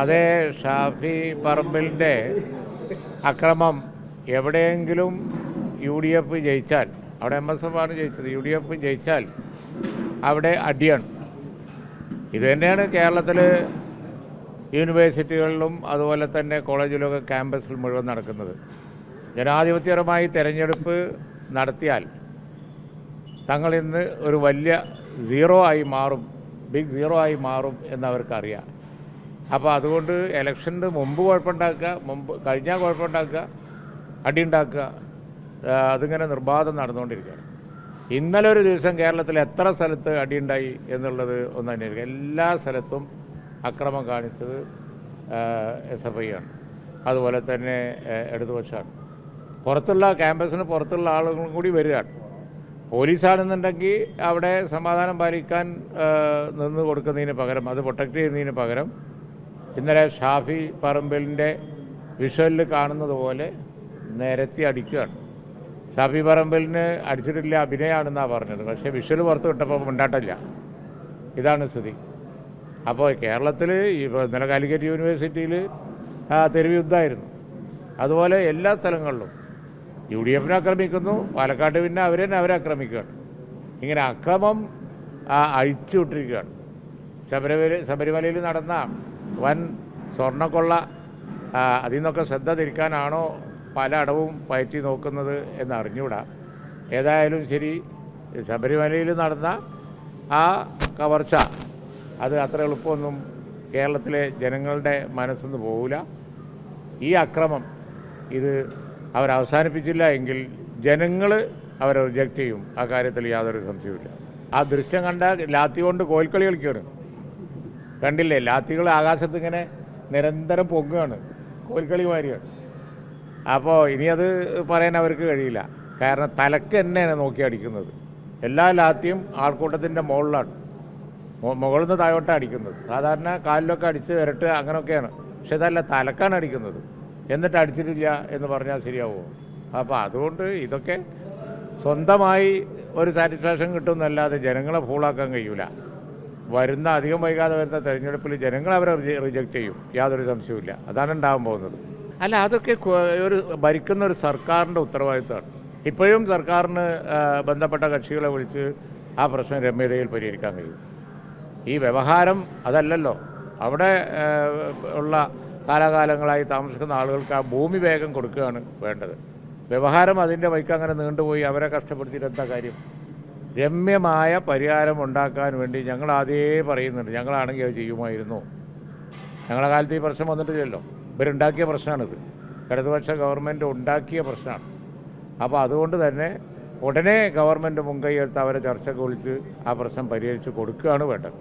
അതേ ഷാഫി പറമ്പിലിന്റെ അക്രമം എവിടെയെങ്കിലും യു ഡി എഫ് ജയിച്ചാൽ അവിടെ എം എസ് എഫ് ആണ് ജയിച്ചത് യു ഡി എഫ് ജയിച്ചാൽ അവിടെ അടിയാണ്. ഇത് തന്നെയാണ് കേരളത്തിൽ യൂണിവേഴ്സിറ്റികളിലും അതുപോലെ തന്നെ കോളേജിലൊക്കെ ക്യാമ്പസിൽ മുഴുവൻ നടക്കുന്നത്. ജനാധിപത്യപരമായി തിരഞ്ഞെടുപ്പ് നടത്തിയാൽ തങ്ങൾ ഇന്ന് ഒരു വലിയ സീറോ ആയി മാറും ബിഗ് സീറോ ആയി മാറും എന്നവർക്കറിയാം. അപ്പോൾ അതുകൊണ്ട് ഇലക്ഷന് മുമ്പ് കുഴപ്പമുണ്ടാക്കുക മുമ്പ് കഴിഞ്ഞാൽ കുഴപ്പമുണ്ടാക്കുക അടിയുണ്ടാക്കുക അതിങ്ങനെ നിർബാധം നടന്നുകൊണ്ടിരിക്കുകയാണ്. ഇന്നലെ ഒരു ദിവസം കേരളത്തിൽ എത്ര സ്ഥലത്ത് അടിയുണ്ടായി എന്നുള്ളത് ഒന്ന് തന്നെയായിരിക്കും എല്ലാ സ്ഥലത്തും അക്രമം കാണിച്ചത് എസ് എഫ് ഐ ആണ്. അതുപോലെ തന്നെ ഇടതുപക്ഷമാണ്. പുറത്തുള്ള ക്യാമ്പസിന് പുറത്തുള്ള ആളുകളും കൂടി വരികയാണ്. പോലീസാണെന്നുണ്ടെങ്കിൽ അവിടെ സമാധാനം പാലിക്കാൻ നിന്ന് കൊടുക്കുന്നതിന് പകരം അത് പ്രൊട്ടക്റ്റ് ചെയ്യുന്നതിന് പകരം ഇന്നലെ ഷാഫി പറമ്പിലിന്റെ വിഷ്വലിൽ കാണുന്നത് പോലെ നിരത്തി അടിക്കുകയാണ്. ഷാഫി പറമ്പിലിന് അടിച്ചിട്ടില്ല അഭിനയമാണെന്നാണ് പറഞ്ഞത്. പക്ഷേ വിഷ്വൽ പുറത്ത് വിട്ടപ്പോൾ മിണ്ടാട്ടില്ല ഇതാണ് സ്ഥിതി. അപ്പോൾ കേരളത്തിൽ ഇപ്പോൾ ഇന്നലെ കാലിക്കറ്റ് യൂണിവേഴ്സിറ്റിയിൽ തെരുവ് യുദ്ധമായിരുന്നു അതുപോലെ എല്ലാ സ്ഥലങ്ങളിലും യു ഡി എഫിനെ ആക്രമിക്കുന്നു പാലക്കാട് പിന്നെ അവർ തന്നെ അവരെ ആക്രമിക്കുകയാണ്. ഇങ്ങനെ അക്രമം അഴിച്ചു വിട്ടിരിക്കുകയാണ് ശബരിമല ശബരിമലയിൽ നടന്ന വൻ സ്വർണക്കൊള്ള അതിൽ നിന്നൊക്കെ ശ്രദ്ധ തിരിക്കാനാണോ പല അടവും പയറ്റി നോക്കുന്നത് എന്ന് അറിഞ്ഞുകൂടാ ഏതായാലും ശരി ശബരിമലയിൽ നടന്ന ആ കവർച്ച അത് അത്ര എളുപ്പമൊന്നും കേരളത്തിലെ ജനങ്ങളുടെ മനസ്സൊന്നും പോകില്ല ഈ അക്രമം ഇത് അവരവസാനിപ്പിച്ചില്ല എങ്കിൽ ജനങ്ങൾ അവരെ റിജക്റ്റ് ചെയ്യും. ആ കാര്യത്തിൽ യാതൊരു സംശയവുമില്ല. ആ ദൃശ്യം കണ്ട ലാത്തി കൊണ്ട് കോൽക്കളി കളിക്കുകയാണ് കണ്ടില്ലേ? ലാത്തികൾ ആകാശത്ത് ഇങ്ങനെ നിരന്തരം പൊങ്ങുകയാണ്. കോൽക്കളി മാരിയാണ്. അപ്പോൾ ഇനി അത് പറയാൻ അവർക്ക് കഴിയില്ല. കാരണം തലക്ക് തന്നെയാണ് നോക്കി അടിക്കുന്നത്. എല്ലാ ലാത്തിയും ആൾക്കൂട്ടത്തിന്റെ മുകളിലാണ്. മുകളിൽ നിന്ന് താഴോട്ടാണ് അടിക്കുന്നത്. സാധാരണ കാലിലൊക്കെ അടിച്ച് ഇരട്ട് അങ്ങനെയൊക്കെയാണ് പക്ഷെ ഇതല്ല തലക്കാണ് അടിക്കുന്നത്. എന്നിട്ട് അടിച്ചിട്ടില്ല എന്ന് പറഞ്ഞാൽ ശരിയാവുമോ അപ്പോൾ അതുകൊണ്ട് ഇതൊക്കെ സ്വന്തമായി ഒരു സാറ്റിസ്ഫാക്ഷൻ കിട്ടുമെന്നല്ലാതെ ജനങ്ങളെ ഫൂളാക്കാൻ കഴിയൂല. വരുന്ന അധികം വൈകാതെ വരുന്ന തെരഞ്ഞെടുപ്പിൽ ജനങ്ങൾ അവരെ റിജക്ട് ചെയ്യും. യാതൊരു സംശയവുമില്ല. അതാണ് ഉണ്ടാകാൻ പോകുന്നത്. അല്ല അതൊക്കെ ഒരു ഭരിക്കുന്ന ഒരു സർക്കാരിന്റെ ഉത്തരവാദിത്തമാണ്. ഇപ്പോഴും സർക്കാരിന് ബന്ധപ്പെട്ട കക്ഷികളെ വിളിച്ച് ആ പ്രശ്നം രമ്യതയിൽ പരിഹരിക്കാൻ കഴിയും. ഈ വ്യവഹാരം അതല്ലല്ലോ. അവിടെ ഉള്ള കാലാകാലങ്ങളായി താമസിക്കുന്ന ആളുകൾക്ക് ആ ഭൂമി വേഗം കൊടുക്കുകയാണ് വേണ്ടത്. വ്യവഹാരം അതിന്റെ വൈക്കങ്ങനെ നീണ്ടുപോയി അവരെ കഷ്ടപ്പെടുത്തിയിട്ട് എന്താ കാര്യം? രമ്യമായ പരിഹാരം ഉണ്ടാക്കാൻ വേണ്ടി ഞങ്ങൾ ആദ്യേ പറയുന്നുണ്ട്. ഞങ്ങളാണെങ്കിൽ അത് ചെയ്യുമായിരുന്നു. ഞങ്ങളെ കാലത്ത് ഈ പ്രശ്നം വന്നിട്ടില്ലല്ലോ. ഇവരുണ്ടാക്കിയ പ്രശ്നമാണിത്. ഇടതുപക്ഷ ഗവൺമെന്റ് ഉണ്ടാക്കിയ പ്രശ്നമാണ്. അപ്പോൾ അതുകൊണ്ട് തന്നെ ഉടനെ ഗവൺമെന്റ് മുൻകൈ എടുത്ത് അവരെ ചർച്ചയ്ക്ക് വിളിച്ച് ആ പ്രശ്നം പരിഹരിച്ച് കൊടുക്കുകയാണ് വേണ്ടത്.